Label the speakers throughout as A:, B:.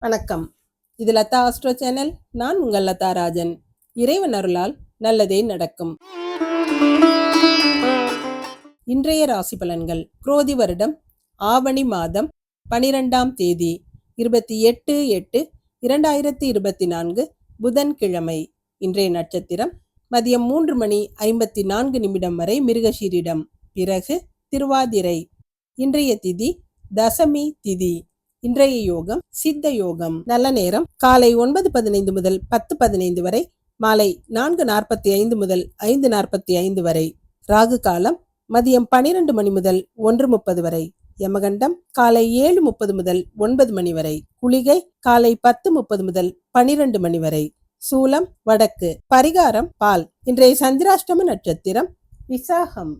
A: வணக்கம். இது Latha astro channel. நான் உங்கள் லதா ராஜன். இறைவன் அருளால் நல்லதே நடக்கும். இன்றைய ராசி பலன்கள். குரோதி வருடம் ஆவணி மாதம் பனிரெண்டாம் தேதி இருபத்தி எட்டு எட்டு இரண்டாயிரத்தி இருபத்தி நான்கு புதன்கிழமை. இன்றைய நட்சத்திரம் மதியம் மூன்று மணி ஐம்பத்தி நான்கு நிமிடம் வரை மிருகஷீரிடம் பிறகு திருவாதிரை. இன்றைய திதி தசமி திதி. இன்றைய யோகம் சித்த யோகம். நல்ல நேரம். காலை ஒன்பது பதினைந்து முதல் பத்து பதினைந்து வரை மாலை நான்கு நாற்பத்தி ஐந்து முதல் ஐந்து நாற்பத்தி ஐந்து வரை. ராகு காலம் மதியம் பனிரெண்டு மணி முதல் ஒன்று முப்பது வரை. யமகண்டம் காலை ஏழு முப்பது முதல் ஒன்பது மணி வரை. குளிகை காலை பத்து முப்பது முதல் பனிரெண்டு மணி வரை. சூலம் வடக்கு. பரிகாரம் பால். இன்றைய சந்திராஷ்டம நட்சத்திரம் விசாகம்.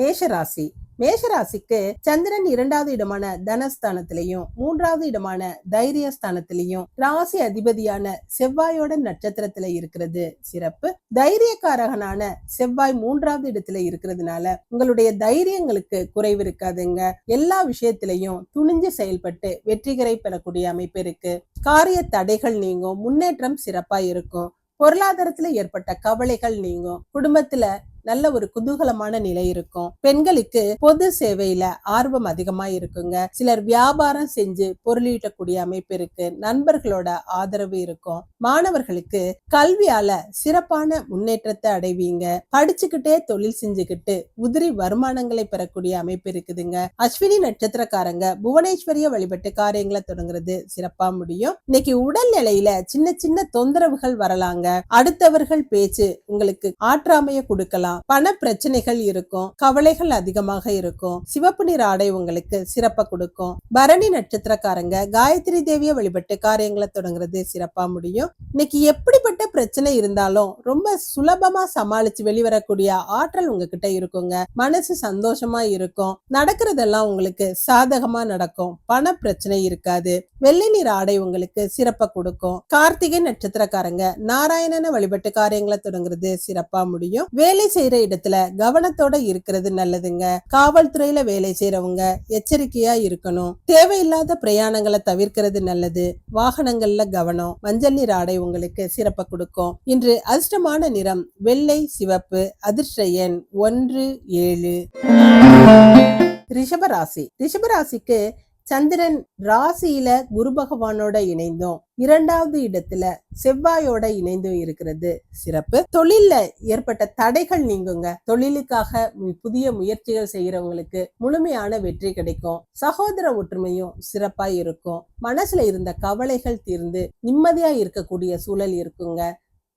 A: மேஷராசி. மேஷராசிக்கு சந்திரன் இரண்டாவது இடமான தனஸ்தானத்திலையும் மூன்றாவது இடமான தைரிய ஸ்தானத்திலையும் ராசி அதிபதியான செவ்வாயோட நட்சத்திரத்துல இருக்கிறது சிறப்பு. தைரியக்காரகனான செவ்வாய் மூன்றாவது இடத்துல இருக்கிறதுனால உங்களுடைய தைரியங்களுக்கு குறைவு இருக்காதுங்க. எல்லா விஷயத்திலையும் துணிஞ்சு செயல்பட்டு வெற்றிகரை பெறக்கூடிய அமைப்பு இருக்கு. காரிய தடைகள் நீங்கும் முன்னேற்றம் சிறப்பா இருக்கும். பொருளாதாரத்துல ஏற்பட்ட கவலைகள் நீங்கும். குடும்பத்துல நல்ல ஒரு குதூகலமான நிலை இருக்கும். பெண்களுக்கு பொது சேவையில ஆர்வம் அதிகமா இருக்குங்க. சிலர் வியாபாரம் செஞ்சு பொருளீட்டக்கூடிய அமைப்பு இருக்கு. நண்பர்களோட ஆதரவு இருக்கும். மாணவர்களுக்கு கல்வியால சிறப்பான முன்னேற்றத்தை அடைவீங்க. படிச்சுக்கிட்டே தொழில் செஞ்சுக்கிட்டு உதிரி வருமானங்களை பெறக்கூடிய அமைப்பு இருக்குதுங்க. அஸ்வினி நட்சத்திரக்காரங்க புவனேஸ்வரிய வழிபட்டு காரியங்களை தொடங்குறது சிறப்பா முடியும். இன்னைக்கு உடல் நிலையில சின்ன சின்ன தொந்தரவுகள் வரலாங்க. அடுத்தவர்கள் பேச்சு உங்களுக்கு ஆற்றாமைய கொடுக்கலாம். பண பிரச்சனைகள் இருக்கும் கவலைகள் அதிகமாக இருக்கும். சிவப்பு நிற ஆடை உங்களுக்கு சிறப்பா கொடுக்கும். பரணி நட்சத்திரக்காரங்க காயத்ரி தேவிய வழிபட்டு காரியங்களை தொடங்குறது சிறப்பா முடியும். இன்னைக்கு எப்படிப்பட்ட பிரச்சனை இருந்தாலும் ரொம்ப சுலபமா சமாளிச்சு வெளிவரக்கூடிய ஆற்றல் உங்ககிட்ட இருக்குங்க. மனசு சந்தோஷமா இருக்கும். நடக்கிறதெல்லாம் உங்களுக்கு சாதகமா நடக்கும். பண பிரச்சனை இருக்காது. வெள்ளை நிற ஆடை உங்களுக்கு சிறப்பா கொடுக்கும். கார்த்திகை நட்சத்திரக்காரங்க நாராயணனை வழிபட்டு காரியங்களை தொடங்குறது சிறப்பா முடியும். வேலை செய்யற இடத்துல கவனத்தோட இருக்கிறது நல்லதுங்க. காவல்துறையில வேலை செய்யறவங்க எச்சரிக்கையா இருக்கணும். தேவையில்லாத பிரயாணங்களை தவிர்க்கிறது நல்லது. வாகனங்கள்ல கவனம் மஞ்சள் நீர் ஆடை உங்களுக்கு சிறப்பா கொடுக்கும். இன்று அதிர்ஷ்டமான நிறம் வெள்ளை சிவப்பு அதிர்ஷ்ட எண் ஒன்று ஏழு. ரிஷபராசி ரிஷபராசிக்கு சந்திரன் ராசியில குரு பகவானோட இணைந்தும். இரண்டாவது இடத்துல செவ்வாயோட இணைந்தும் இருக்கிறது. சிறப்பு. தொழில்ல ஏற்பட்ட தடைகள் நீங்குங்க. தொழிலுக்காக புதிய முயற்சிகள் செய்யறவங்களுக்கு முழுமையான வெற்றி கிடைக்கும். சகோதர ஒற்றுமையும் சிறப்பா இருக்கும். மனசுல இருந்த கவலைகள் தீர்ந்து நிம்மதியா இருக்கக்கூடிய சூழல் இருக்குங்க.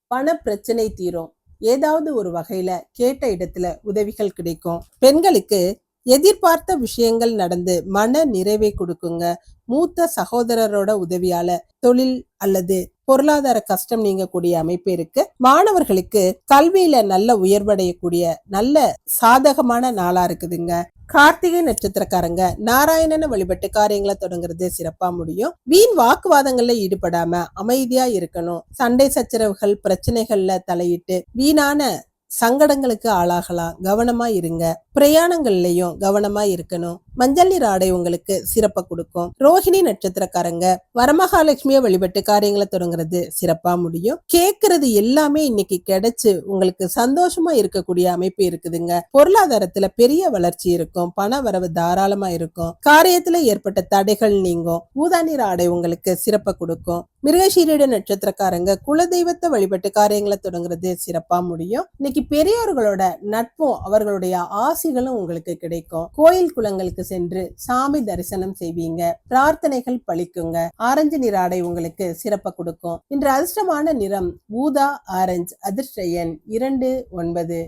A: பண பிரச்சனை தீரும். ஏதாவது ஒரு வகையில கேட்ட இடத்துல உதவிகள் கிடைக்கும். பெண்களுக்கு எதிர்பார்த்த விஷயங்கள் நடந்து மன நிறைவை கொடுக்குங்க. மூத்த சகோதரரோட உதவியால தொழில் அல்லது பொருளாதார கஷ்டம் நீங்கக்கூடிய அமைப்பு இருக்கு. மாணவர்களுக்கு கல்வியில நல்ல உயர்வடையக்கூடிய நல்ல சாதகமான நாளா இருக்குதுங்க. கார்த்திகை நட்சத்திரக்காரங்க நாராயணனை வழிபட்டு காரியங்களை தொடங்குறது சிறப்பா முடியும். வீண் வாக்குவாதங்கள்ல ஈடுபடாம அமைதியா இருக்கணும். சண்டை சச்சரவுகள் பிரச்சனைகள்ல தலையிட்டு வீணான சங்கடங்களுக்கு ஆளாகலாம். கவனமா இருங்க. பிரயாணங்கள்லயும் கவனமா இருக்கணும். மஞ்சள் நீர் ஆடை உங்களுக்கு சிறப்பை கொடுக்கும். ரோஹிணி நட்சத்திரக்காரங்க வரமகாலட்சுமிய வழிபட்டு காரியங்களை தொடங்குறது சிறப்பா முடியும். கேட்கறது எல்லாமே இன்னைக்கு கிடைச்சு உங்களுக்கு சந்தோஷமா இருக்கக்கூடிய அமைப்பு இருக்குதுங்க. பொருளாதாரத்துல பெரிய வளர்ச்சி இருக்கும். பண வரவு தாராளமா இருக்கும். காரியத்துல ஏற்பட்ட தடைகள் நீங்கும். ஊதா நீர் ஆடை உங்களுக்கு சிறப்பை கொடுக்கும். மிருகசீரிட நட்சத்திரக்காரங்க குலதெய்வத்தை வழிபட்டு காரியங்களை தொடங்குறது சிறப்பா முடியும். இன்னைக்கு பெரியோர்களோட நட்பும் அவர்களுடைய ஆசிகளும் உங்களுக்கு கிடைக்கும். கோயில் குளங்களுக்கு சென்று சாமி தரிசனம் செய்வீங்க. பிரார்த்தனைகள் பழிக்குங்க. ஆரஞ்சு நிறாடை உங்களுக்கு சிறப்ப கொடுக்கும். இன்று அதிர்ஷ்டமான நிறம் ஊதா ஆரஞ்சு அதிர்ஷ்ட எண் இரண்டு ஒன்பது.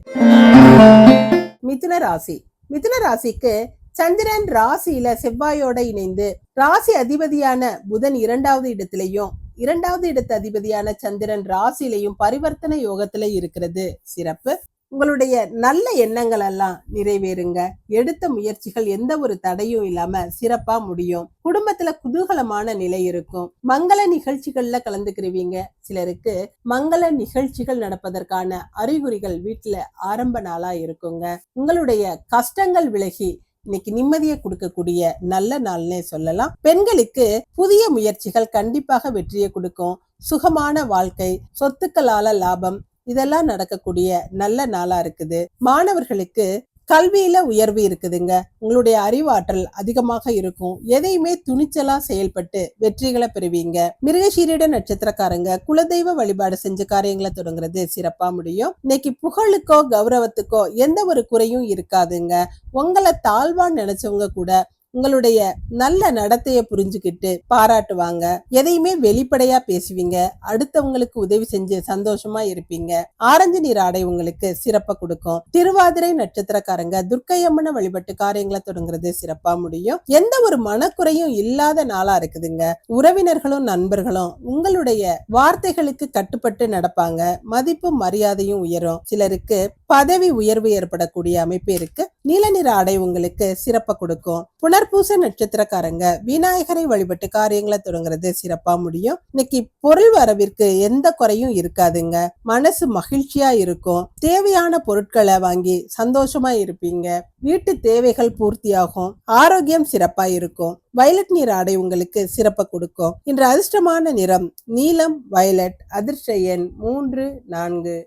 A: மிதுன ராசி. மிதுன ராசிக்கு சந்திரன் ராசியில செவ்வாயோட இணைந்து ராசி அதிபதியான புதன் இரண்டாவது இடத்திலையும் இரண்டாவது இடத்து அதிபதியான சந்திரன் ராசியிலையும் பரிவர்த்தனை யோகத்துல இருக்கிறது. சிறப்பு. உங்களுடைய நல்ல எண்ணங்கள் எல்லாம் நிறைவேறுங்க. எடுத்த முயற்சிகள் எந்த ஒரு தடையும் இல்லாம சிறப்பா முடியும். குடும்பத்துல குதூகலமான நிலை இருக்கும். மங்கள நிகழ்ச்சிகள்ல கலந்துக்கிருவீங்க. சிலருக்கு மங்கள நிகழ்ச்சிகள் நடப்பதற்கான அறிகுறிகள் வீட்டுல ஆரம்ப நாளா இருக்குங்க. உங்களுடைய கஷ்டங்கள் விலகி இன்னைக்கு நிம்மதியை கொடுக்கக்கூடிய நல்ல நாள்னே சொல்லலாம். பெண்களுக்கு புதிய முயற்சிகள் கண்டிப்பாக வெற்றியை கொடுக்கும். சுகமான வாழ்க்கை சொத்துக்களால லாபம் இதெல்லாம் நடக்கக்கூடிய நல்ல நாளா இருக்குது. மாணவர்களுக்கு கல்வியில உயர்வு இருக்குதுங்க. உங்களுடைய அறிவாற்றல் அதிகமாக இருக்கும். எதையுமே துணிச்சலா செயல்பட்டு வெற்றிகளை பெறுவீங்க. மிருகசீரிட நட்சத்திரக்காரங்க குலதெய்வ வழிபாடு செஞ்ச காரியங்களை தொடங்குறது சிறப்பா முடியும். இன்னைக்கு புகழுக்கோ கௌரவத்துக்கோ எந்த ஒரு குறையும் இருக்காதுங்க. உங்களை தாழ்வா நினைச்சவங்க கூட உங்களுடைய நல்ல நடத்தைய புரிஞ்சுக்கிட்டு பாராட்டுவாங்க. எதையுமே வெளிப்படையா பேசுவீங்க. அடுத்தவங்களுக்கு உதவி செஞ்சு சந்தோஷமா இருப்பீங்க. ஆரஞ்சு நீர் ஆடை உங்களுக்கு சிறப்ப கொடுக்கும். திருவாதிரை நட்சத்திரக்காரங்க துர்க்கையம்மனை வழிபட்டு காரியங்களை தொடங்குறது சிறப்பா முடியும். எந்த ஒரு மனக்குறையும் இல்லாத நாளா இருக்குதுங்க. உறவினர்களும் நண்பர்களும் உங்களுடைய வார்த்தைகளுக்கு கட்டுப்பட்டு நடப்பாங்க. மதிப்பு மரியாதையும் உயரும். சிலருக்கு பதவி உயர்வு ஏற்படக்கூடிய அமைப்பு இருக்கு. நீல நிற ஆடை உங்களுக்கு சிறப்பை கொடுக்கும். புனர்பூச நட்சத்திரக்காரங்க விநாயகரை வழிபட்டு காரியங்களை தொடங்குறது சிறப்பா முடியும். இன்னைக்கு பொருள் வரவிற்கு எந்த குறையும் இருக்காதுங்க. மனசு மகிழ்ச்சியா இருக்கும். தேவையான பொருட்களை வாங்கி சந்தோஷமா இருப்பீங்க. வீட்டு தேவைகள் பூர்த்தியாகும். ஆரோக்கியம் சிறப்பா இருக்கும். வயலட் நீர் ஆடை உங்களுக்கு சிறப்பை கொடுக்கும். இன்று அதிர்ஷ்டமான நிறம் நீலம் வயலட் அதிர்ஷ்ட எண் மூன்று நான்கு.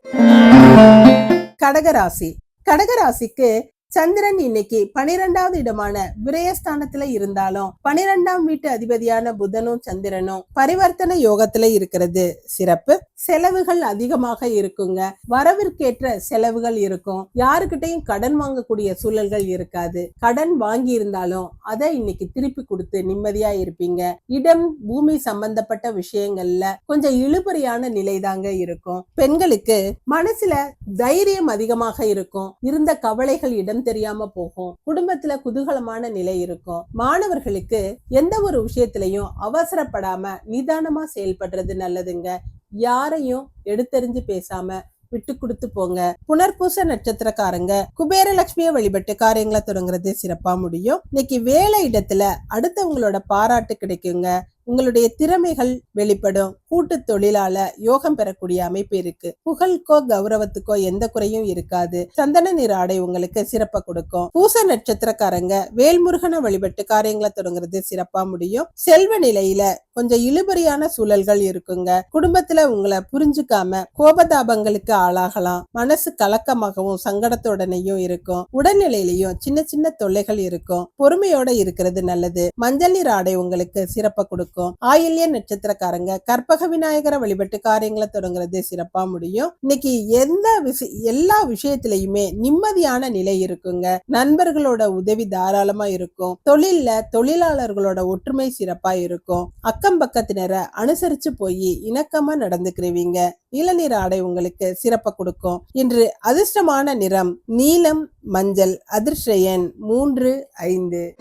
A: கடகராசி. கடகராசிக்கு சந்திரன் இன்னைக்கு பனிரெண்டாவது இடமான விரயஸ்தானத்துல இருந்தாலும் பனிரெண்டாம் வீட்டு அதிபதியான புதனும் சந்திரனும் பரிவர்த்தனை யோகத்துல இருக்கிறது. சிறப்பு. செலவுகள் அதிகமாக இருக்குங்க. வரவிற்கேற்ற செலவுகள் இருக்கும். யாருக்கிட்டையும் கடன் வாங்கக்கூடிய சூழல்கள் இருக்காது. கடன் வாங்கி இருந்தாலும் அதை இன்னைக்கு திருப்பி கொடுத்து நிம்மதியா இருப்பீங்க. இடம் பூமி சம்பந்தப்பட்ட விஷயங்கள்ல கொஞ்சம் இழுபறியான நிலைதாங்க இருக்கும். பெண்களுக்கு மனசுல தைரியம் அதிகமாக இருக்கும். இருந்த கவலைகள் இடம் தெரியாம போகும். குடும்பத்துல குதூகலமான நிலை இருக்கும். மாணவர்களுக்கு எந்த ஒரு விஷயத்திலையும் அவசரப்படாம நிதானமா செயல்படுறது நல்லதுங்க. யாரையும் எடுத்தறிஞ்சு பேசாம விட்டு கொடுத்து போங்க. புனர்பூச நட்சத்திரக்காரங்க குபேரலட்சுமியை வழிபட்டு காரியங்களை தொடங்குறது சிறப்பா முடியும். இன்னைக்கு வேலை இடத்துல அடுத்தவங்களோட பாராட்டு கிடைக்குங்க. உங்களுடைய திறமைகள் வெளிப்படும். கூட்டு தொழிலால யோகம் பெறக்கூடிய அமைப்பு இருக்கு. புகழ்க்கோ கௌரவத்துக்கோ எந்த குறையும் இருக்காது. சந்தன நிற ஆடை உங்களுக்கு சிறப்ப கொடுக்கும். பூச நட்சத்திரக்காரங்க வேல்முருகனை வழிபட்டு காரியங்களை தொடங்குறது சிறப்பா முடியும். செல்வ நிலையில கொஞ்சம் இழுபறியான சூழல்கள் இருக்குங்க. குடும்பத்துல உங்களை புரிஞ்சுக்காம கோபதாபங்களுக்கு ஆளாகலாம். மனசு கலக்கமாகவும் சங்கடத்துடனையும் இருக்கும். உடல்நிலையிலையும் சின்ன சின்ன தொல்லைகள் இருக்கும். பொறுமையோட இருக்கிறது நல்லது. மஞ்சள் நீர் ஆடை உங்களுக்கு சிறப்பை கொடுக்கும். ஆயில்ய நட்சத்திரக்காரங்க கற்பக விநாயகரை வழிபட்டு காரியங்களை தொடங்குறது சிறப்பா முடியும். இன்னைக்கு எந்த விஷய எல்லா விஷயத்திலயுமே நிம்மதியான நிலை இருக்குங்க. நண்பர்களோட உதவி தாராளமா இருக்கும். தொழில்ல தொழிலாளர்களோட ஒற்றுமை சிறப்பா இருக்கும். அக்கம் பக்கத்தினரை அனுசரிச்சு போய் இணக்கமா நடந்துக்கிறவீங்க நீலநிற ஆடை உங்களுக்கு சிறப்பை கொடுக்கும். இன்று அதிர்ஷ்டமான நிறம் நீலம் மஞ்சள் அதிர்ஷயன் மூன்று ஐந்து.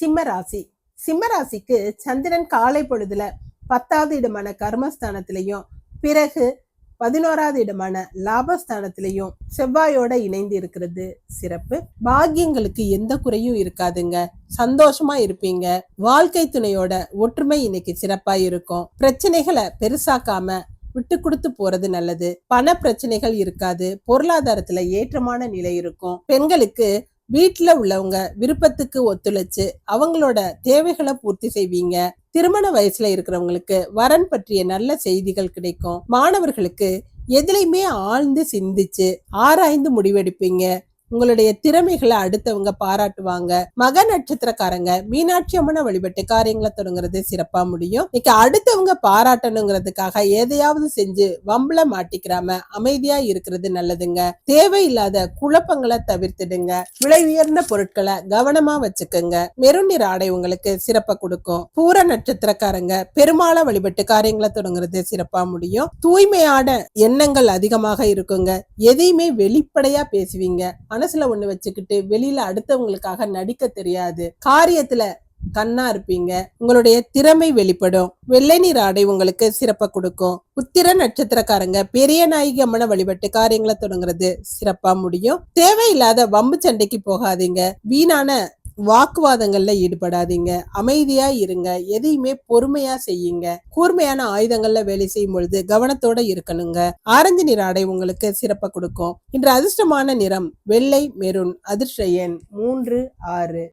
A: சிம்மராசி சிம்மராசிக்கு சந்திரன் காலை பொழுதுல பத்தாவது இடமான கர்மஸ்தானத்திலையும் பிறகு பதினோராவது இடமான லாபஸ்தானத்திலையும் செவ்வாயோட இணைந்து இருக்கிறது. சிறப்பு. பாக்கியங்களுக்கு எந்த குறையும் இருக்காதுங்க. சந்தோஷமா இருப்பீங்க. வாழ்க்கை துணையோட ஒற்றுமை இன்னைக்கு சிறப்பா இருக்கும். பிரச்சனைகளை பெருசாக்காம விட்டு கொடுத்து போறது நல்லது. பண பிரச்சனைகள் இருக்காது. பொருளாதாரத்துல ஏற்றமான நிலை இருக்கும். பெண்களுக்கு வீட்டில் உள்ளவங்க விருப்பத்துக்கு ஒத்துழைச்சு அவங்களோட தேவைகளை பூர்த்தி செய்வீங்க. திருமண வயசுல இருக்கிறவங்களுக்கு வரன் பற்றிய நல்ல செய்திகள் கிடைக்கும். மாணவர்களுக்கு எதுலையுமே ஆழ்ந்து சிந்திச்சு ஆராய்ந்து முடிவெடுப்பீங்க. உங்களுடைய திறமைகளை அடுத்தவங்க பாராட்டுவாங்க. மக நட்சத்திரக்காரங்க மீனாட்சி அம்மனை வழிபட்டு காரியங்களை தொடங்குறது சிறப்பா முடியும். இன்னைக்கு அடுத்தவங்க பாராட்டணுங்கிறதுக்காக எதையாவது செஞ்சு வம்பல மாட்டிக்கிறாம அமைதியா இருக்கிறது நல்லதுங்க. தேவையில்லாத குழப்பங்களை தவிர்த்துடுங்க. விலை உயர்ந்த பொருட்களை கவனமா வச்சுக்கோங்க. மெருநீர் ஆடை உங்களுக்கு சிறப்பை கொடுக்கும். பூர நட்சத்திரக்காரங்க பெருமாளை வழிபட்டு காரியங்களை தொடங்குறது சிறப்பா முடியும். தூய்மையான எண்ணங்கள் அதிகமாக இருக்குங்க. எதையுமே வெளிப்படையா பேசுவீங்க. மனசுல ஒண்ணு வச்சுக்கிட்டு வெளியில அடுத்தவங்களுக்காக நடிக்க தெரியாது. காரியத்துல கண்ணா இருப்பீங்க. உங்களுடைய திறமை வெளிப்படும். வெள்ளை நீர் ஆடை உங்களுக்கு சிறப்பை கொடுக்கும். உத்திர நட்சத்திரக்காரங்க பெரிய நாயகி அம்மனை வழிபட்டு காரியங்களை தொடங்குறது சிறப்பா முடியும். தேவையில்லாத வம்பு சண்டைக்கு போகாதீங்க. வீணான வாக்குவாதங்கள்ல ஈடுபடாதீங்க. அமைதியா இருங்க. எதையுமே பொறுமையா செய்யுங்க. கூர்மையான ஆயுதங்கள்ல வேலை செய்யும் பொழுது கவனத்தோட இருக்கணுங்க. ஆரஞ்சு நிற ஆடை உங்களுக்கு சிறப்பை கொடுக்கும். இன்று அதிர்ஷ்டமான நிறம் வெள்ளை மெரூன் அதிர்ஷ்ட எண் மூன்று ஆறு.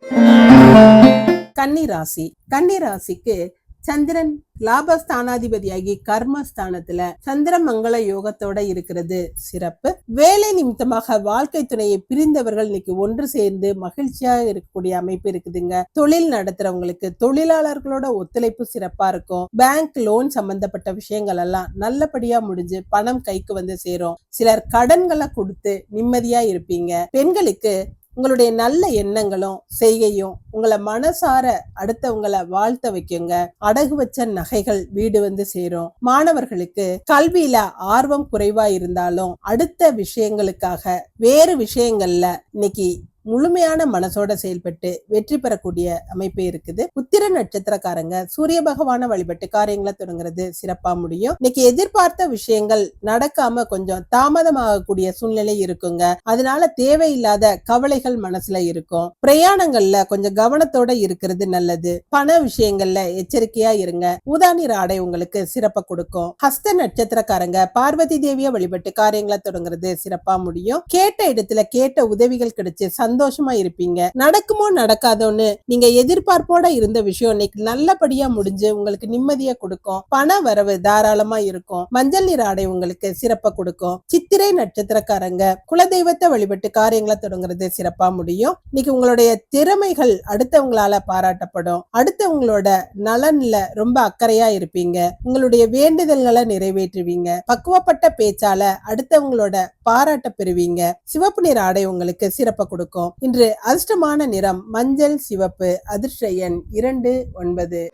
A: கன்னி ராசி. கன்னி ராசிக்கு சந்திரன் லாபஸ்தானாதிபதியாகி கர்மஸ்தானத்துல சந்திரமங்கல யோகத்தோட இருக்கிறது. சிறப்பு. வேலை நிமித்தமாக வாழ்க்கை துணையை பிரிந்தவர்கள் இன்னைக்கு ஒன்று சேர்ந்து மகிழ்ச்சியா இருக்கக்கூடிய அமைப்பு இருக்குதுங்க. தொழில் நடத்துறவங்களுக்கு தொழிலாளர்களோட ஒத்துழைப்பு சிறப்பா இருக்கும். பேங்க் லோன் சம்பந்தப்பட்ட விஷயங்கள் எல்லாம் நல்லபடியா முடிஞ்சு பணம் கைக்கு வந்து சேரும். சிலர் கடன்களை கொடுத்து நிம்மதியா இருப்பீங்க. பெண்களுக்கு உங்களுடைய நல்ல எண்ணங்களும் செய்கையும் உங்களை மனசார அடுத்தவங்களை வாழ்த்த வைக்குங்க. அடகு வச்ச நகைகள் வீடு வந்து சேரும். மாணவர்களுக்கு கல்வியில ஆர்வம் குறைவா இருந்தாலும் அடுத்த விஷயங்களுக்காக வேறு விஷயங்கள்ல இன்னைக்கு முழுமையான மனசோட செயல்பட்டு வெற்றி பெறக்கூடிய அமைப்பு இருக்குது. உத்திர நட்சத்திரக்காரங்க சூரிய பகவான வழிபட்டு காரியங்களை தொடங்குறது சிறப்பா முடியும். இன்னைக்கு எதிர்பார்த்த விஷயங்கள் நடக்காம கொஞ்சம் தாமதமாகக்கூடிய சூழ்நிலை இருக்குங்க. அதனால தேவையில்லாத கவலைகள் மனசுல இருக்கும். பிரயாணங்கள்ல கொஞ்சம் கவனத்தோட இருக்கிறது நல்லது. பண விஷயங்கள்ல எச்சரிக்கையா இருங்க. ஊதானிற ஆடை உங்களுக்கு சிறப்பை கொடுக்கும். ஹஸ்த நட்சத்திரக்காரங்க பார்வதி தேவிய வழிபட்டு காரியங்களை தொடங்குறது சிறப்பா முடியும். கேட்ட இடத்துல கேட்ட உதவிகள் கிடைச்சு சந்தோஷமா இருப்பீங்க. நடக்குமோ நடக்காதோன்னு நீங்க எதிர்பார்ப்போட இருந்த விஷயம் இன்னைக்கு நல்லபடியா முடிஞ்சு உங்களுக்கு நிம்மதியா கொடுக்கும். பண வரவு தாராளமா இருக்கும். மஞ்சள் நிற ஆடை உங்களுக்கு சிறப்பா கொடுக்கும். சித்திரை நட்சத்திரக்காரங்க குலதெய்வத்தை வழிபட்டு காரியங்களை தொடங்குறது சிறப்பா முடியும். இன்னைக்கு உங்களுடைய திறமைகள் அடுத்தவங்களால பாராட்டப்படும். அடுத்தவங்களோட நலன்ல ரொம்ப அக்கறையா இருப்பீங்க. உங்களுடைய வேண்டுதல்களை நிறைவேற்றுவீங்க. பக்குவப்பட்ட பேச்சால அடுத்தவங்களோட பாராட்ட பெறுவீங்க. சிவப்பு நிற ஆடை உங்களுக்கு சிறப்பை கொடுக்கும். இன்று அதிர்ஷ்டமான நிறம் மஞ்சள் சிவப்பு அதிர்ஷ்ட எண் இரண்டு ஒன்பது.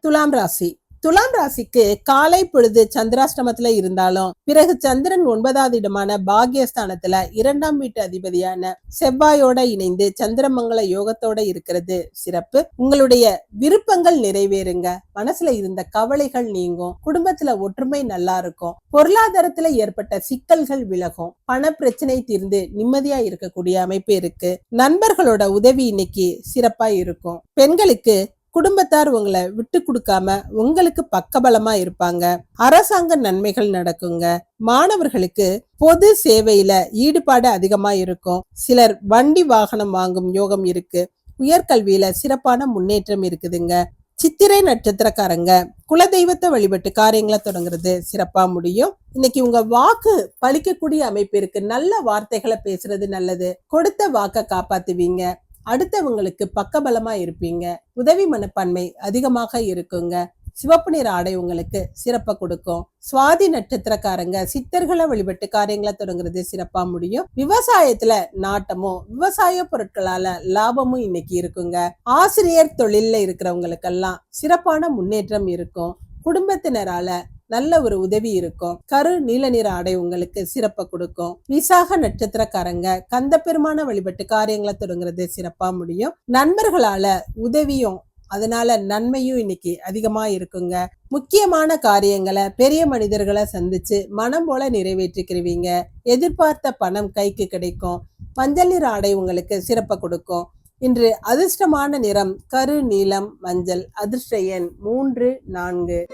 A: துலாம் ராசி. துலாம் ராசிக்கு காலை பொழுது சந்திராஷ்டமத்துல இருந்தாலும் பிறகு சந்திரன் ஒன்பதாவது இடமான பாக்யஸ்தானத்துல இரண்டாம் வீட்டு அதிபதியான செவ்வாயோட இணைந்து சந்திரமங்கல யோகத்தோட இருக்கிறது. சிறப்பு. உங்களுடைய விருப்பங்கள் நிறைவேறுங்க. மனசுல இருந்த கவலைகள் நீங்கும். குடும்பத்துல ஒற்றுமை நல்லா இருக்கும். பொருளாதாரத்துல ஏற்பட்ட சிக்கல்கள் விலகும். பண பிரச்சனை தீர்ந்து நிம்மதியா இருக்கக்கூடிய அமைப்பு இருக்கு. நண்பர்களோட உதவி இன்னைக்கு சிறப்பா இருக்கும். பெண்களுக்கு குடும்பத்தார் உங்களை விட்டு கொடுக்காம உங்களுக்கு பக்கபலமா இருப்பாங்க. அரசாங்க நன்மைகள் நடக்குங்க. மாணவர்களுக்கு பொது சேவையில ஈடுபாடு அதிகமா இருக்கும். சிலர் வண்டி வாகனம் வாங்கும் யோகம் இருக்கு. உயர்கல்வியில சிறப்பான முன்னேற்றம் இருக்குதுங்க. சித்திரை நட்சத்திரக்காரங்க குலதெய்வத்தை வழிபட்டு காரியங்களை தொடங்குறது சிறப்பா முடியும். இன்னைக்கு உங்க வாக்கு பழிக்கக்கூடிய அமைப்பு இருக்கு. நல்ல வார்த்தைகளை பேசுறது நல்லது. கொடுத்த வாக்க காப்பாத்துவீங்க. அடுத்தவங்களுக்கு பக்கபலமா இருப்பீங்க. உதவி மனப்பான்மை அதிகமாக இருக்குங்க. சிவப்பு நிற ஆடை உங்களுக்கு சிறப்பை கொடுக்கும். சுவாதி நட்சத்திரக்காரங்க சித்தர்களை வழிபட்டு காரியங்களை தொடங்குறது சிறப்பா முடியும். விவசாயத்துல நாட்டமும் விவசாய பொருட்களால லாபமும் இன்னைக்கு இருக்குங்க. ஆசிரியர் தொழில்ல இருக்கிறவங்களுக்கெல்லாம் சிறப்பான முன்னேற்றம் இருக்கும். குடும்பத்தினரால நல்ல ஒரு உதவி இருக்கும். கரு நீல நிற ஆடை உங்களுக்கு சிறப்பை கொடுக்கும். விசாக நட்சத்திரக்காரங்க கந்த பெருமான வழிபட்டு காரியங்களை தொடங்குறது சிறப்பா முடியும். நண்பர்களால உதவியும் அதனால நன்மையும் இன்னைக்கு அதிகமா இருக்குங்க. முக்கியமான காரியங்களை பெரிய மனிதர்களை சந்திச்சு மனம் போல நிறைவேற்றிக்கிறவீங்க எதிர்பார்த்த பணம் கைக்கு கிடைக்கும். மஞ்சள் நிற ஆடை உங்களுக்கு சிறப்பை கொடுக்கும். இன்று அதிர்ஷ்டமான நிறம் கரு நீலம் மஞ்சள் அதிர்ஷ்ட எண் மூன்று நான்கு.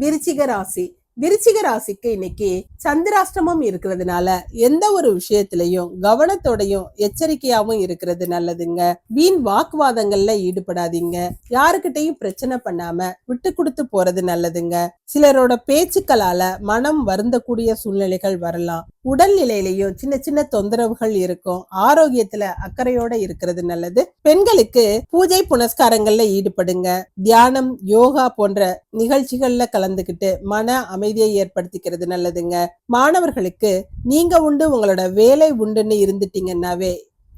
A: விருச்சிக ராசி. விருச்சிக ராசிக்கு இன்னைக்கு சந்திராஷ்டமம் இருக்கிறதுனால எந்த ஒரு விஷயத்திலையும் கவனத்தோடையும் எச்சரிக்கையாவும் இருக்கிறது நல்லதுங்க. வீண் வாக்குவாதங்கள்ல ஈடுபடாதீங்க. யாருக்கிட்டையும் பிரச்சனை பண்ணாம விட்டு கொடுத்து போறது நல்லதுங்க. சிலரோட பேச்சுக்களால மனம் வருந்தக்கூடிய சூழ்நிலைகள் வரலாம். உடல் நிலையிலையும் சின்ன சின்ன தொந்தரவுகள் இருக்கும். ஆரோக்கியத்துல அக்கறையோட இருக்கிறது நல்லது. பெண்களுக்கு பூஜை புனஸ்காரங்கள்ல ஈடுபடுங்க. தியானம் யோகா போன்ற நிகழ்ச்சிகள்ல கலந்துக்கிட்டு மன அமைதியை ஏற்படுத்திக்கிறது நல்லதுங்க. மாணவர்களுக்கு நீங்க உண்டு உங்களோட வேலை உண்டுன்னு இருந்துட்டீங்கன்னாவே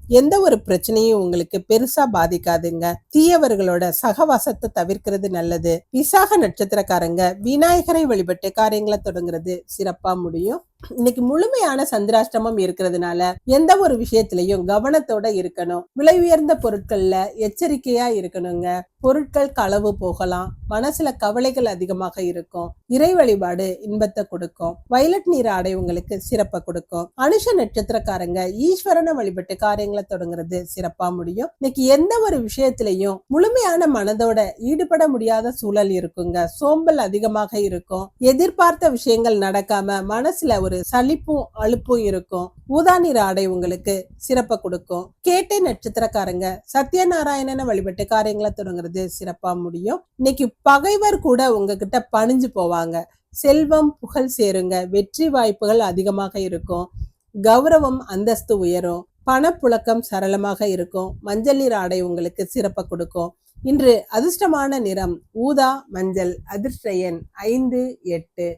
A: எந்த ஒரு பிரச்சனையும் உங்களுக்கு பெருசா பாதிக்காதுங்க. தீயவர்களோட சகவாசத்தை தவிர்க்கிறது நல்லது. விசாக நட்சத்திரக்காரங்க விநாயகரை வழிபட்டு காரியங்களை தொடங்குறது சிறப்பா முடியும். இன்னைக்கு முழுமையான சந்திராஷ்டமம் இருக்கிறதுனால எந்த ஒரு விஷயத்திலையும் கவனத்தோட இருக்கணும். விலை உயர்ந்த பொருட்கள்ல எச்சரிக்கையா இருக்கணுங்க. பொருட்கள் களவு போகலாம். மனசுல கவலைகள் அதிகமாக இருக்கும். இறை வழிபாடு இன்பத்தை கொடுக்கும். வயலட் நீர் ஆடை உங்களுக்கு சிறப்பை கொடுக்கும். அனுஷ நட்சத்திரக்காரங்க ஈஸ்வரனை வழிபட்டு காரியங்களை தொடங்குறது சிறப்பா முடியும். இன்னைக்கு எந்த ஒரு விஷயத்திலையும் முழுமையான மனதோட ஈடுபட முடியாத சூழல் இருக்குங்க. சோம்பல் அதிகமாக இருக்கும். எதிர்பார்த்த விஷயங்கள் நடக்காம மனசுல ஒரு சலிப்பும் அலுப்பும் இருக்கும். ஊதா நிற ஆடை உங்களுக்கு சிறப்பை கொடுக்கும். கேட்டை நட்சத்திரக்காரங்க சத்யநாராயணனை வழிபட்டு காரியங்களை தொடங்குறது சிறப்பா முடியும். இன்னைக்கு பகைவர் கூட உங்ககிட்ட பணிஞ்சு போவாங்க. செல்வம் புகழ் சேருங்க. வெற்றி வாய்ப்புகள் அதிகமாக இருக்கும். கௌரவம் அந்தஸ்து உயரும். பணப்புழக்கம் சரளமாக இருக்கும். மஞ்சள் நீர் ஆடை உங்களுக்கு சிறப்பை கொடுக்கும். இன்று அதிர்ஷ்டமான நிறம் ஊதா மஞ்சள் அதிர்ஷ்ட எண் ஐந்து எட்டு.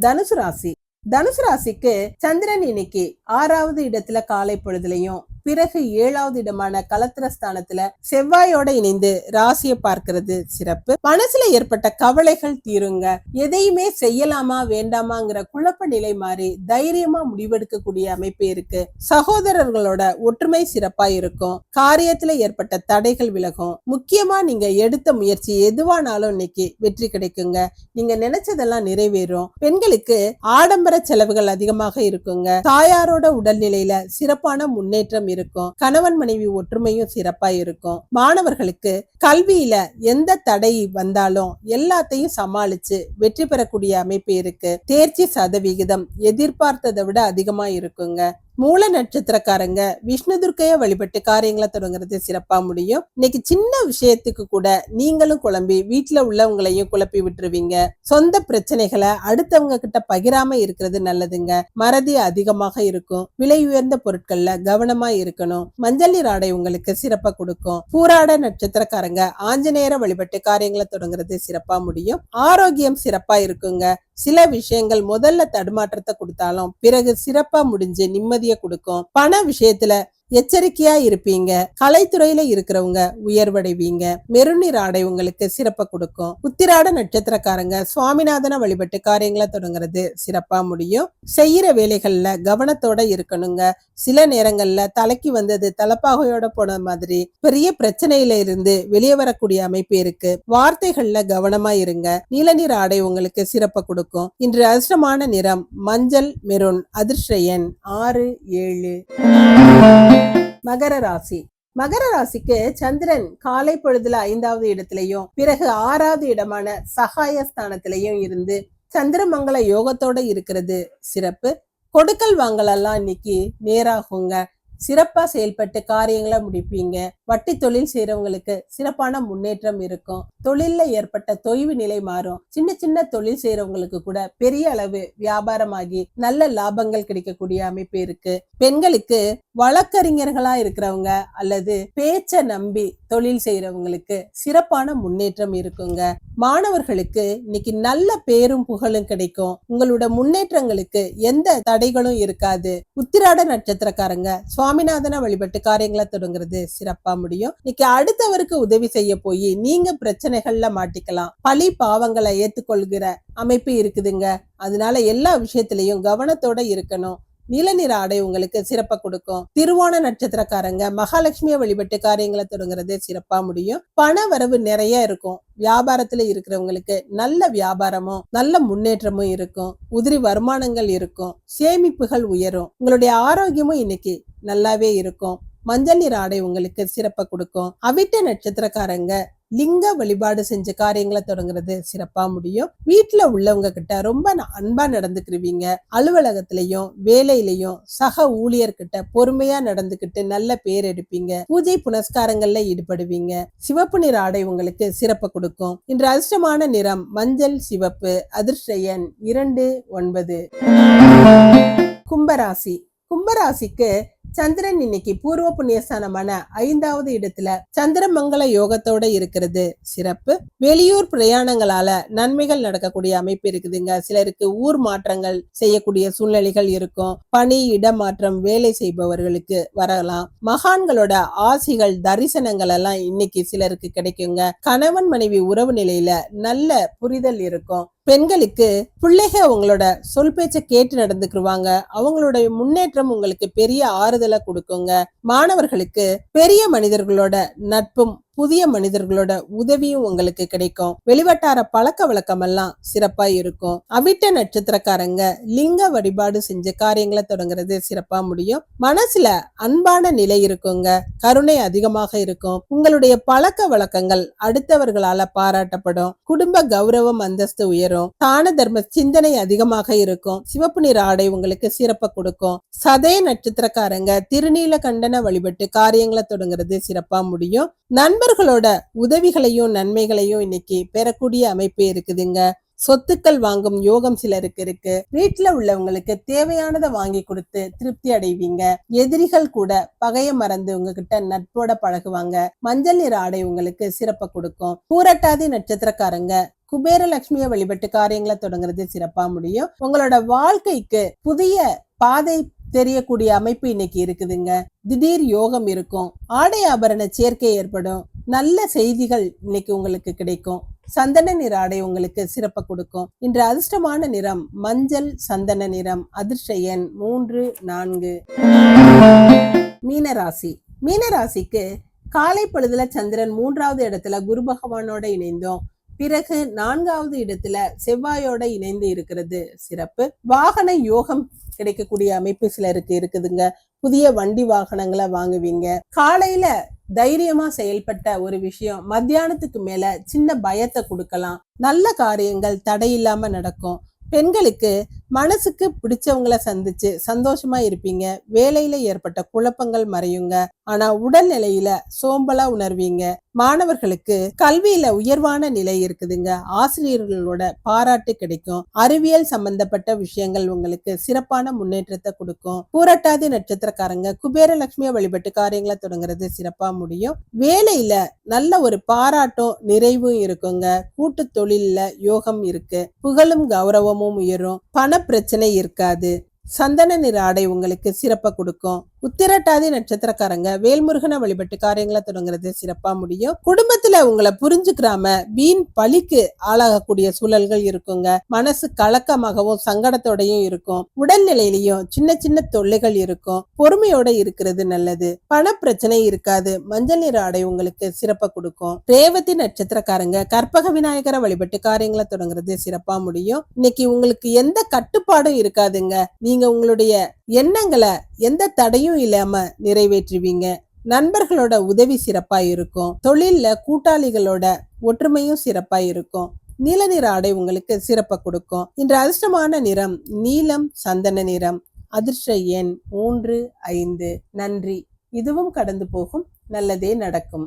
A: தனுசு ராசி. தனுசு ராசிக்கு சந்திரன் இன்னைக்கு ஆறாவது இடத்துல காலை பொழுதுலயும் பிறகு ஏழாவது இடமான கலத்திரஸ்தானத்துல செவ்வாயோட இணைந்து ராசியை பார்க்கிறது சிறப்பு. மனசுல ஏற்பட்ட கவலைகள் தீருங்க. எதையுமே செய்யலாமா வேண்டாமாங்கிற குழப்ப நிலை மாறி தைரியமா முடிவெடுக்கக்கூடிய அமைப்பு இருக்கு. சகோதரர்களோட ஒற்றுமை சிறப்பா இருக்கும். காரியத்துல ஏற்பட்ட தடைகள் விலகும். முக்கியமா நீங்க எடுத்த முயற்சி எதுவானாலும் இன்னைக்கு வெற்றி கிடைக்குங்க. நீங்க நினைச்சதெல்லாம் நிறைவேறும். பெண்களுக்கு ஆடம்பர செலவுகள் அதிகமாக இருக்குங்க. தாயாரோட உடல்நிலையில சிறப்பான முன்னேற்றம் இருக்கும். கணவன் மனைவி ஒற்றுமையும் சிறப்பா இருக்கும். மாணவர்களுக்கு கல்வியில எந்த தடை வந்தாலும் எல்லாத்தையும் சமாளிச்சு வெற்றி பெறக்கூடிய அமைப்பு இருக்கு. தேர்ச்சி சதவிகிதம் எதிர்பார்த்ததை விட அதிகமா இருக்குங்க. மூல நட்சத்திரக்காரங்க விஷ்ணு துர்க்கைய வழிபட்டு காரியங்களை தொடங்குறது சிறப்பா முடியும். இன்னைக்கு சின்ன விஷயத்துக்கு கூட நீங்களும் குழம்பி வீட்டுல உள்ளவங்களையும் குழப்பி விட்டுருவீங்க. சொந்த பிரச்சனைகளை அடுத்தவங்க கிட்ட பகிராம இருக்கிறது நல்லதுங்க. மறதி அதிகமாக இருக்கும். விலை உயர்ந்த பொருட்கள்ல கவனமா இருக்கணும். மஞ்சள் நீர் ஆடை உங்களுக்கு சிறப்பா கொடுக்கும். பூராட நட்சத்திரக்காரங்க ஆஞ்சநேயரை வழிபட்டு காரியங்களை தொடங்குறது சிறப்பா முடியும். ஆரோக்கியம் சிறப்பா இருக்குங்க. சில விஷயங்கள் முதல்ல தடுமாற்றத்தை கொடுத்தாலும் பிறகு சிறப்பா முடிஞ்சு நிம்மதியை கொடுக்கும். பண விஷயத்துல எச்சரிக்கையா இருப்பீங்க. கலைத்துறையில இருக்கிறவங்க உயர்வடைவீங்க. மெருநீர் ஆடை உங்களுக்கு சிறப்பை கொடுக்கும். உத்திராட நட்சத்திரக்காரங்க சுவாமிநாதன வழிபட்டு காரியங்களை தொடங்குறது சிறப்பா முடியும். செய்யற வேலைகள்ல கவனத்தோட இருக்கணுங்க. சில நேரங்கள்ல தலைக்கு வந்தது தலப்பாகையோட போன மாதிரி பெரிய பிரச்சனையில இருந்து வெளியே வரக்கூடிய அமைப்பு இருக்கு. வார்த்தைகள்ல கவனமா இருங்க. நீலநீர் ஆடை உங்களுக்கு சிறப்பை கொடுக்கும். இன்று அதிர்ஷ்டமான நிறம் மஞ்சள் மெருன் அதிர்ஷ்ட எண் ஆறு ஏழு. மகர ராசி. மகர ராசிக்கு சந்திரன் காலை பொழுதுல ஐந்தாவது இடத்திலையும் பிறகு ஆறாவது இடமான சகாய ஸ்தானத்திலையும் இருந்து சந்திரமங்கல யோகத்தோட இருக்கிறது. சிறப்பு. கொடுக்கல் வாங்கலெல்லாம் இன்னைக்கு நேராகுங்க. சிறப்பா செயல்பட்டு காரியங்களை முடிப்பீங்க. வட்டி தொழில் செய்யறவங்களுக்கு சிறப்பான முன்னேற்றம் இருக்கும். தொழில்ல ஏற்பட்ட தொய்வு நிலை மாறும். சின்ன சின்ன தொழில் செய்யறவங்களுக்கு கூட பெரிய அளவு வியாபாரமாகி நல்ல லாபங்கள் கிடைக்கக்கூடிய அமைப்பு இருக்கு. பெண்களுக்கு வழக்கறிஞர்களா இருக்கிறவங்க அல்லது பேச்ச நம்பி தொழில் செய்யறவங்களுக்கு சிறப்பான முன்னேற்றம் இருக்குங்க. மாணவர்களுக்கு இன்னைக்கு நல்ல பேரும் புகழும் கிடைக்கும். உங்களோட முன்னேற்றங்களுக்கு எந்த தடைகளும் இருக்காது. உத்திராட நட்சத்திரக்காரங்க சுவாமிநாதனை வழிபட்டு காரியங்களை தொடங்குறது சிறப்பா முடியும். இன்னைக்கு அடுத்தவருக்கு உதவி செய்ய போய் நீங்க பிரச்சனைகள்ல மாட்டிக்கலாம். பழி பாவங்களை ஏத்துக்கொள்கிற அமைப்பு இருக்குதுங்க. அதனால எல்லா விஷயத்திலையும் கவனத்தோட இருக்கணும். நீலநிற ஆடை உங்களுக்கு சிறப்பை கொடுக்கும். திருவோண நட்சத்திரக்காரங்க மகாலட்சுமியை வழிபட்டு காரியங்களை தொடங்குறது சிறப்பா முடியும். பண வரவு நிறைய இருக்கும். வியாபாரத்துல இருக்கிறவங்களுக்கு நல்ல வியாபாரமும் நல்ல முன்னேற்றமும் இருக்கும். உதிரி வருமானங்கள் இருக்கும். சேமிப்புகள் உயரும். உங்களுடைய ஆரோக்கியமும் இன்னைக்கு நல்லாவே இருக்கும். மஞ்சள் நிற ஆடை உங்களுக்கு சிறப்பை கொடுக்கும். அவிட்ட நட்சத்திரக்காரங்க லிங்க வழிபாடு செஞ்ச காரியங்களை தொடங்குறது சிறப்பா முடியும். வீட்டுல உள்ளவங்க கிட்ட ரொம்ப அன்பா நடந்துக்கிருவீங்க. அலுவலகத்திலையும் வேலையிலையும் சக ஊழியர்கிட்ட பொறுமையா நடந்துக்கிட்டு நல்ல பேர் எடுப்பீங்க. பூஜை புனஸ்காரங்கள்ல ஈடுபடுவீங்க. சிவப்பு நிற ஆடை உங்களுக்கு சிறப்பு கொடுக்கும். இன்று அதிர்ஷ்டமான நிறம் மஞ்சள் சிவப்பு அதிர்ஷ்ட எண் இரண்டு ஒன்பது. கும்பராசி. கும்பராசிக்கு சந்திரன் இன்னைக்கு பூர்வ புண்ணியஸ்தானமான ஐந்தாவது இடத்துல சந்திரமங்கல யோகத்தோட இருக்கிறது. சிறப்பு. வெளியூர் பிரயாணங்களால நன்மைகள் நடக்கக்கூடிய அமைப்பு இருக்குதுங்க. சிலருக்கு ஊர் மாற்றங்கள் செய்யக்கூடிய சூழ்நிலைகள் இருக்கும். பணி இடமாற்றம் வேலை செய்பவர்களுக்கு வரலாம். மகான்களோட ஆசிகள் தரிசனங்கள் எல்லாம் இன்னைக்கு சிலருக்கு கிடைக்குங்க. கணவன் மனைவி உறவு நிலையில நல்ல புரிதல் இருக்கும். பெண்களுக்கு பிள்ளைக உங்களோட சொல் பேச்சை கேட்டு நடந்துக்குருவாங்க. அவங்களுடைய முன்னேற்றம் உங்களுக்கு பெரிய ஆறு ஆறுதலை கொடுக்குங்க. மாணவர்களுக்கு பெரிய மனிதர்களோட நட்பும் புதிய மனிதர்களோட உதவியும் உங்களுக்கு கிடைக்கும். வெளிவட்டார பழக்க வழக்கம் எல்லாம் சிறப்பா இருக்கும். அவிட்ட நட்சத்திரக்காரங்க லிங்க வழிபாடு செஞ்ச காரியங்களை தொடங்குறது சிறப்பா முடியும். மனசுல அன்பான நிலை இருக்குங்க. கருணை அதிகமாக இருக்கும். உங்களுடைய பழக்க வழக்கங்கள் அடுத்தவர்களால பாராட்டப்படும். குடும்ப கௌரவம் அந்தஸ்து உயரும். தான தர்ம சிந்தனை அதிகமாக இருக்கும். சிவப்பு நிற ஆடை உங்களுக்கு சிறப்பை கொடுக்கும். சதய நட்சத்திரக்காரங்க திருநீல கண்டன வழிபட்டு காரியங்களை தொடங்குறது சிறப்பா முடியும். அவர்களோட உதவிகளையும் நன்மைகளையும் இன்னைக்கு பெறக்கூடிய அமைப்பு இருக்குதுங்க. சொத்துக்கள் வாங்கும் யோகம் சிலருக்கு இருக்கு. வீட்டுல உள்ளவங்களுக்கு தேவையானதை வாங்கி கொடுத்து திருப்தி அடைவீங்க. எதிரிகள் கூட பகைய மறந்து உங்ககிட்ட நட்போட பழகுவாங்க. மஞ்சள் நிற ஆடை உங்களுக்கு சிறப்பை கொடுக்கும். பூரட்டாதி நட்சத்திரக்காரங்க குபேரலட்சுமிய வழிபட்டு காரியங்களை தொடங்குறது சிறப்பா முடியும். உங்களோட வாழ்க்கைக்கு புதிய பாதை தெரியக்கூடிய அமைப்பு இன்னைக்கு இருக்குதுங்க. திடீர் யோகம் இருக்கும். ஆடை ஆபரண சேர்க்கை ஏற்படும். நல்ல செய்திகள் இன்னைக்கு உங்களுக்கு கிடைக்கும். சந்தன நிற ஆடை உங்களுக்கு சிறப்பை கொடுக்கும். இன்று அதிர்ஷ்டமான நிறம் மஞ்சள் சந்தன நிறம் அதிர்ஷ்ட எண் மூன்று நான்கு. மீனராசி. மீனராசிக்கு காலை பொழுதுல சந்திரன் மூன்றாவது இடத்துல குரு பகவானோட இணைந்தோம். பிறகு நான்காவது இடத்துல செவ்வாயோட இணைந்து இருக்கிறது. சிறப்பு. வாகன யோகம் கிடைக்கக்கூடிய அமைப்பு சிலருக்கு இருக்குதுங்க. புதிய வண்டி வாகனங்களை வாங்குவீங்க. காலையில தைரியமா செயல்பட்ட ஒரு விஷயம் மத்தியானத்துக்கு மேல சின்ன பயத்தை கொடுக்கலாம். நல்ல காரியங்கள் தடையில்லாம நடக்கும். பெண்களுக்கு மனசுக்கு பிடிச்சவங்கள சந்திச்சு சந்தோஷமா இருப்பீங்க. வேலையில ஏற்பட்ட குழப்பங்கள் மறையுங்க. ஆனா உடல்நிலையில சோம்பலா உணர்வீங்க. மாணவர்களுக்கு கல்வியில உயர்வான நிலை இருக்குதுங்க. ஆசிரியர்களோட பாராட்டு கிடைக்கும். அறிவியல் சம்பந்தப்பட்ட விஷயங்கள் உங்களுக்கு சிறப்பான முன்னேற்றத்தை கொடுக்கும். பூரட்டாதி நட்சத்திரக்காரங்க குபேரலட்சுமியை வழிபட்டு காரியங்களை தொடங்குறது சிறப்பா முடியும். வேலையில நல்ல ஒரு பாராட்டும் நிறைவும் இருக்குங்க. கூட்டு தொழில்ல யோகம் இருக்கு. புகழும் கௌரவமும் உயரும். பண பிரச்சனை இருக்காது. சந்தன நிற ஆடை உங்களுக்கு சிறப்பை கொடுக்கும். உத்திரட்டாதி நட்சத்திரக்காரங்க வேல்முருகனை வழிபட்டு காரியங்களை தொடங்குறது சிறப்பா முடியும். குடும்பத்துல உங்களை புரிஞ்சுக்கிறாம வீண் பழிக்கு ஆளாகக்கூடிய சூழல்கள் இருக்குங்க. மனசு கலக்கமாகவும் சங்கடத்தோடையும் இருக்கும். உடல்நிலையிலையும் சின்ன சின்ன தொல்லைகள் இருக்கும். பொறுமையோட இருக்கிறது நல்லது. பண பிரச்சனை இருக்காது. மஞ்சள் நிற ஆடை உங்களுக்கு சிறப்பை கொடுக்கும். ரேவதி நட்சத்திரக்காரங்க கற்பக விநாயகரை வழிபட்டு காரியங்களை தொடங்குறது சிறப்பா முடியும். இன்னைக்கு உங்களுக்கு எந்த கட்டுப்பாடும் இருக்காதுங்க. நீங்க உங்களுடைய எண்ணங்களை எந்த தடையும் இல்லாம நிறைவேற்றுவீங்க. நண்பர்களோட உதவி சிறப்பா இருக்கும். தொழில்ல கூட்டாளிகளோட ஒற்றுமையும் சிறப்பா இருக்கும். நீல நிற ஆடை உங்களுக்கு சிறப்பை கொடுக்கும். இன்று அதிர்ஷ்டமான நிறம் நீலம் சந்தன நிறம். அதிர்ஷ்ட எண் மூன்று ஐந்து. நன்றி. இதுவும் கடந்து போகும். நல்லதே நடக்கும்.